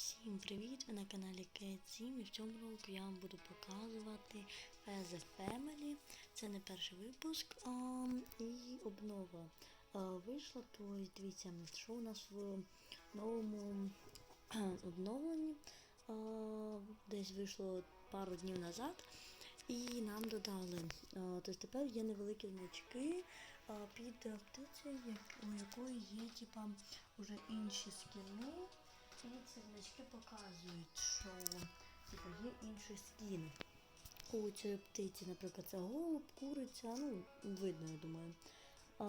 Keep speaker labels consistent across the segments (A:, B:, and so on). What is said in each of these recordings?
A: Всім привіт! Ви на каналі Кейт7 і в цьому року я вам буду показувати The Family. Це не перший випуск а, і обнова а, вийшла. Тобто, дивіться, що у нас в новому обновленні а, десь вийшло пару днів назад. І нам додали. Тобто тепер є невеликі значки під птицею, у якої є типа вже інші скіни. Ці значки показують, що типу, є інший скін. У цієї птиці, наприклад, це голуб, куриця, ну, видно, я думаю. А,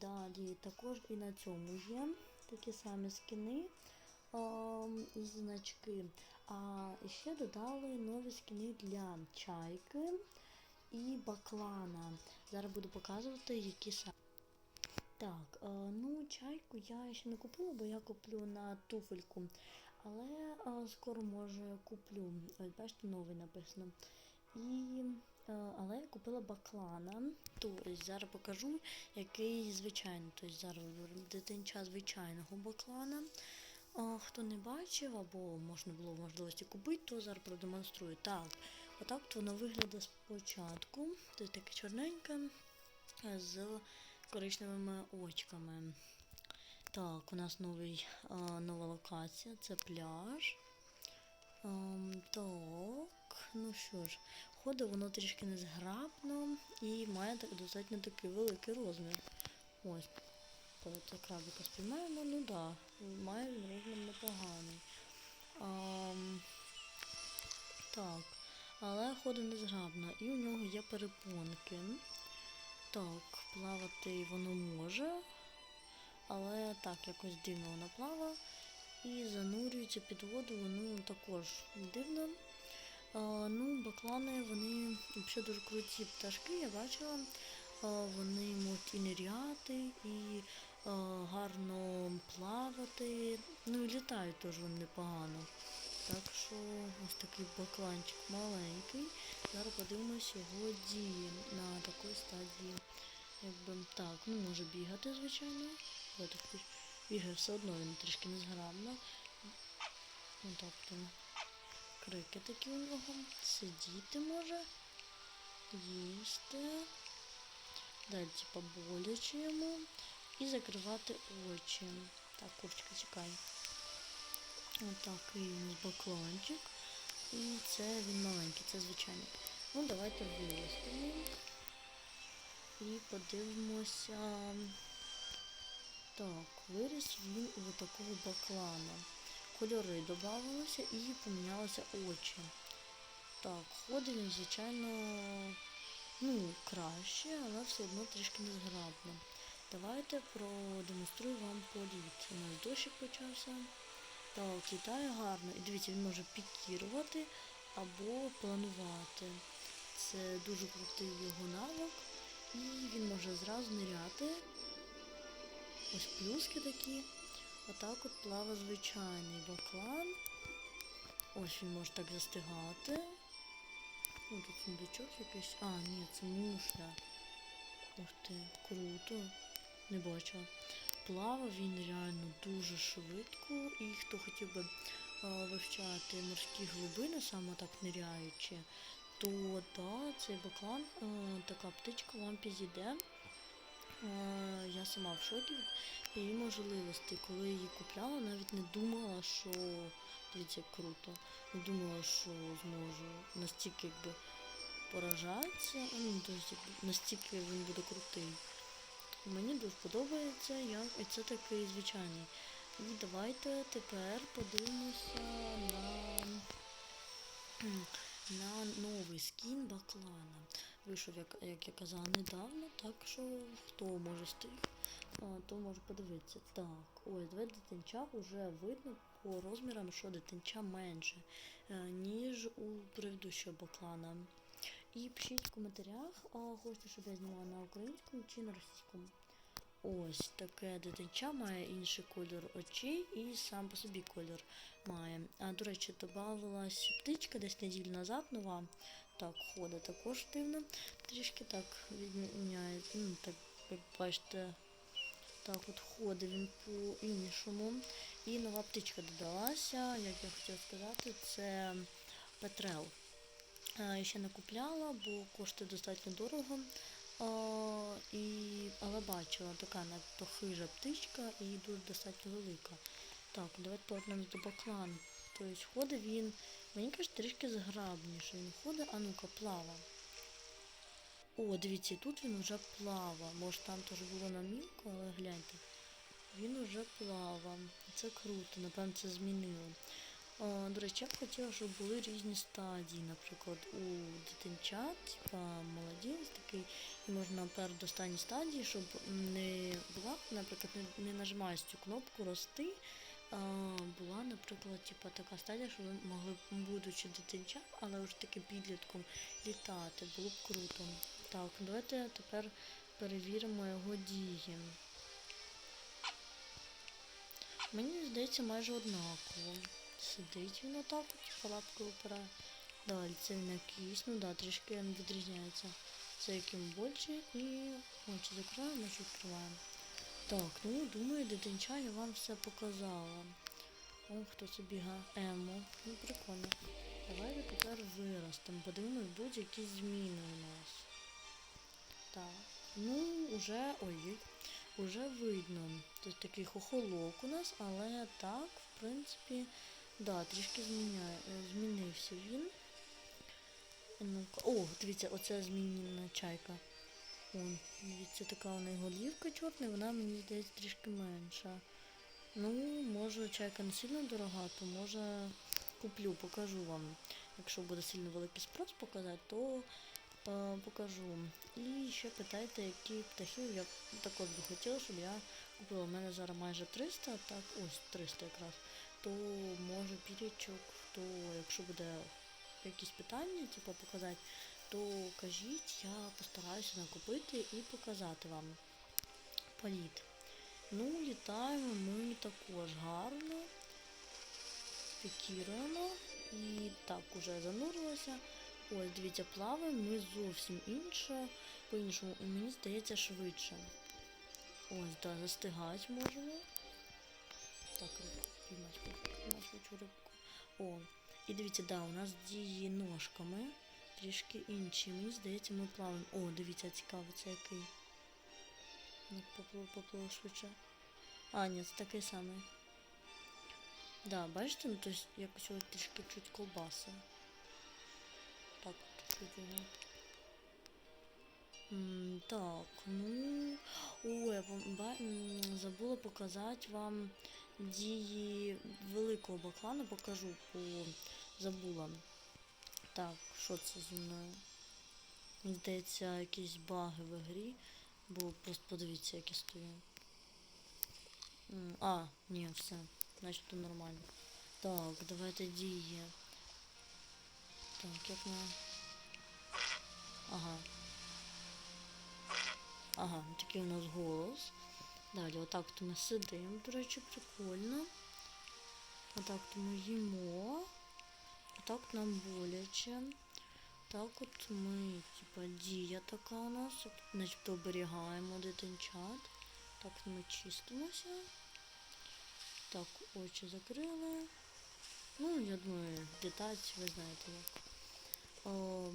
A: далі також і на цьому є такі самі скіни а, і значки. А ще додали нові скіни для чайки і баклана. Зараз буду показувати, які саме. Так, е, ну чайку я ще не купила, бо я куплю на туфельку. Але е, скоро може куплю. Ось бачите, новий написано. І, е, але я купила баклана. Тобто зараз покажу, який звичайний. Тобто зараз дитинча звичайного баклана. Хто не бачив або можна було в можливості купити, то зараз продемонструю. Так, отак от воно виглядає спочатку. Тобто таке чорненьке з коричневими очками. Так, у нас новий, а, нова локація, це пляж. Ем, так, ну що ж, ходить воно трішки незграбно і має так, достатньо такий великий розмір. Ось. Це крабика спіймаємо, ну да, має розмір непоганий. Ем, так, але ходить незграбно. І у нього є перепонки. Так, плавати воно може, але так, якось дивно воно плаває. І занурюється під воду, воно також дивно. А, ну, баклани, вони взагалі дуже круті пташки, я бачила. А, вони можуть і ниряти, і а, гарно плавати. Ну і літають теж вони непогано. Так що ось такий бакланчик маленький. Зараз подивимось його дії на такій стадії. Якби так, ну може бігати, звичайно. Але бігає все одно, він трішки незграбно. Ну тобто крики такі у нього. Сидіти може. Їсти. Далі, типа, боляче йому. І закривати очі. Так, курочка, чекай. Отакий у нас бакланчик. І це він маленький, це звичайний. Ну, давайте вилистимо. І подивимося. Так, виріс він у такого баклана. Кольори додавалися і помінялися очі. Так, ходить він, звичайно, ну, краще, але все одно трішки незграбно. Давайте продемонструю вам політ. У нас дощик почався. Так, літає гарно. І дивіться, він може пікірувати або планувати. Це дуже крутий його навик. І він може зразу ниряти. Ось плюски такі. Отак от плава звичайний баклан. Ось він може так застигати. О, тут сундучок якийсь. А, ні, це мушля. Ух ти, круто. Не бачила. Плавав він реально дуже швидко. І хто хотів би а, вивчати морські глибини, саме так ниряючи, то да, цей баклан, а, така птичка вам підійде. А, Я сама в шокі від її можливостей. Коли її купляла, навіть не думала, що дивіться, круто. Не думала, що зможу настільки якби поражатися. Ну, тобто, настільки він буде крутий. Мені дуже подобається, я... і це такий звичайний. І давайте тепер подивимося на, на новий скін Баклана. Вийшов, як, як я казала, недавно, так що хто може встиг, а, то може подивитися. Так, ось два дитинча вже видно по розмірам, що дитинча менше, е, ніж у предыдущого Баклана. І пишіть в коментарях, а хочете, щоб я знімала на українському чи на російському. Ось таке дитинча має інший кольор очей і сам по собі кольор має. А до речі, додавалась птичка десь неділю назад нова. Так, ходить також дивно. Трішки так відміняє. Ну, так, як бачите, так от ходить він по-іншому. І нова птичка додалася, як я хотіла сказати, це Петрел. Е, ще не купляла, бо коштує достатньо дорого. А, і, але бачила така надто хижа птичка і дуже достатньо велика. Так, давайте повернемось до баклану. Тобто ходить він, мені кажуть, трішки зграбніше. Він ходить, а ну-ка, плава. О, дивіться, тут він вже плава. Може там теж було на мілку, але гляньте. Він уже плава. Це круто, напевно, це змінило. О, до речі, я б хотіла, щоб були різні стадії. Наприклад, у дитинчат, типа молодець такий, і можна перед останній стадії, щоб не була, наприклад, не, не нажимаєш цю кнопку рости. Була, наприклад, типа така стадія, що ви могли, будучи дитинчат, але вже таки підлітком літати. Було б круто. Так, давайте тепер перевіримо його дії. Мені здається майже однаково. Сидить він отак, типу лапкою опирає. Далі це він якийсь, ну да, трішки він відрізняється. Це яким більше і очі закриваємо, очі відкриваємо. Так, ну думаю, дитинча я вам все показала. О, хто це бігає? Емо. Ну прикольно. Давайте тепер виростемо. Подивимось, будуть якісь зміни у нас. Так. Ну, уже. ой, уже видно. Тут такий хохолок у нас, але так, в принципі, да, трішки зміняє, е, змінився він. Ну-ка. О, дивіться, оце змінена чайка. Вон, дивіться, така неї голівка чорна, вона мені здається трішки менша. Ну, може чайка не сильно дорога, то може куплю, покажу вам. Якщо буде сильно великий спрос показати, то е, покажу. І ще питайте, які птахів я також би хотіла, щоб я купила. У мене зараз майже 300, так, ось 300 якраз. То може пірічок, то якщо буде якісь питання, типу показати, то кажіть, я постараюся накупити і показати вам політ. Ну, літаємо ми також гарно, пікіруємо і так уже занурилося. Ось, дивіться, плаваємо ми зовсім інше, по-іншому, мені здається швидше. Ось, да, застигати можемо. Так, піймати хочу рибку. О, і дивіться, да, у нас дії ножками трішки інші. Мені здається, ми плаваємо. О, дивіться, цікаво, це який. Ну, поплив, поплив швидше. А, ні, це такий самий. Да, бачите, ну то есть якось ось трішки чуть колбаса. Так, чуть. М, Так, ну. О, я забула показати вам дії великого баклана, покажу, по забула. Так, що це зі мною? Здається, якісь баги в грі, бо просто подивіться, як я стою. А, ні, все. Значить то нормально. Так, давайте дії. Так, як ми. Ага. Ага, такий у нас голос. Далі, отак то ми сидимо, до речі, прикольно. Отак то ми їмо. Отак нам боляче. Так от ми, типа, дія така у нас. От, Начебто оберігаємо дитинчат. Так ми чистимося. Так, очі закрили. Ну, я думаю, літати, ви знаєте як.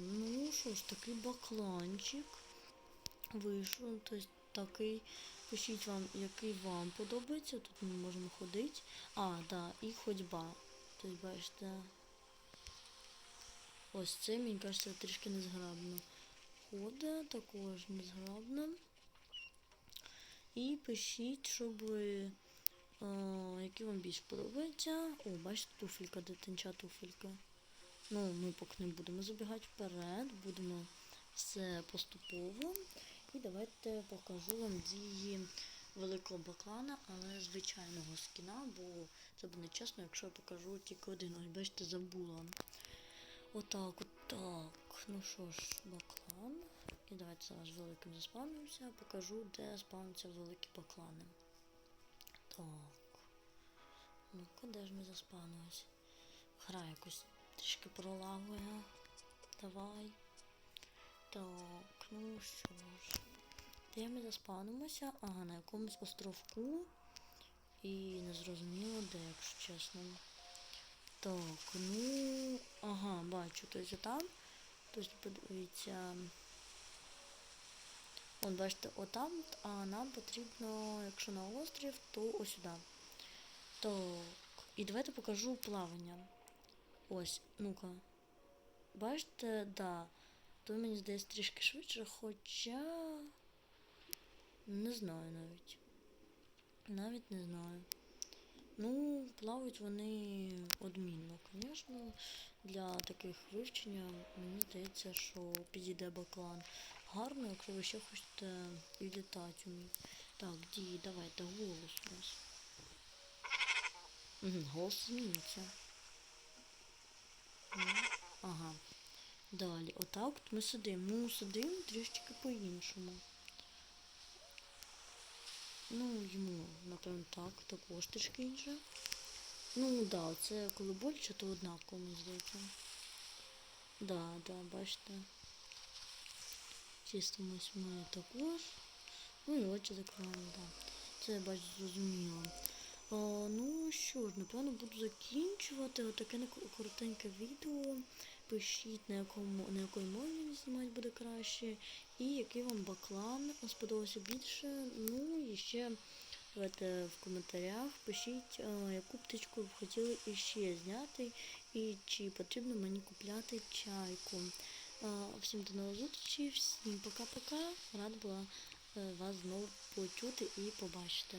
A: Ну що ж, такий бакланчик вийшов. Тобто такий. Пишіть вам, який вам подобається. Тут ми можемо ходити. А, да, і ходьба. Тобто, бачите. Ось це, мені кажеться, трішки незграбно. Ходить також незграбно. І пишіть, щоб е, які вам більш подобаються. О, бачите, туфелька, дитинча туфелька. Ну, ми поки не будемо забігати вперед, будемо все поступово. І давайте покажу вам дії великого баклана, але звичайного скіна, бо це буде нечесно, якщо я покажу тільки один. Ось бачите, забула. Отак, отак. Ну що ж, баклан. І давайте зараз великим заспавнимося. Покажу, де спавняться великі баклани. Так. Ну-ка, де ж ми заспавнились? Гра якось трішки пролагує. Давай. Так, ну що ж. Де ми заспавнимося? Ага, на якомусь островку. і не зрозуміло де, якщо чесно. Так, ну. Ага, бачу, тобто там. Тобто подивіться. От бачите, отам, а нам потрібно, якщо на острів, то ось сюди. Так. І давайте покажу плавання. Ось, ну-ка. Бачите, да. Тут мені здається трішки швидше, хоча. Не знаю навіть. Навіть не знаю. Ну, плавають вони одмінно, звісно. Для таких вивчення мені здається, що підійде баклан. Гарно, якщо ви ще хочете і літати вміти. Так, дії, давайте голос у нас. Голос зміниться. Ага. Далі, отак от ми сидимо. Ну, сидимо трішки по-іншому. Ну, йому, напевно, так, також трішки інше. Ну, да, це коли боляче, то однаково, мені здається. Да, да, бачите. Чистимось ми також. Ну і очі закриваємо, да. Це я бачу зрозуміло. А, ну що ж, напевно, буду закінчувати отаке коротеньке відео. Пишіть, на якому на якої мові мені знімати буде краще. І який вам баклан сподобався більше. Ну і ще давайте в коментарях пишіть, яку птичку ви хотіли іще зняти, і чи потрібно мені купляти чайку. Всім до нових зустрічей, всім пока-пока. Рада була е, вас знову почути і побачити.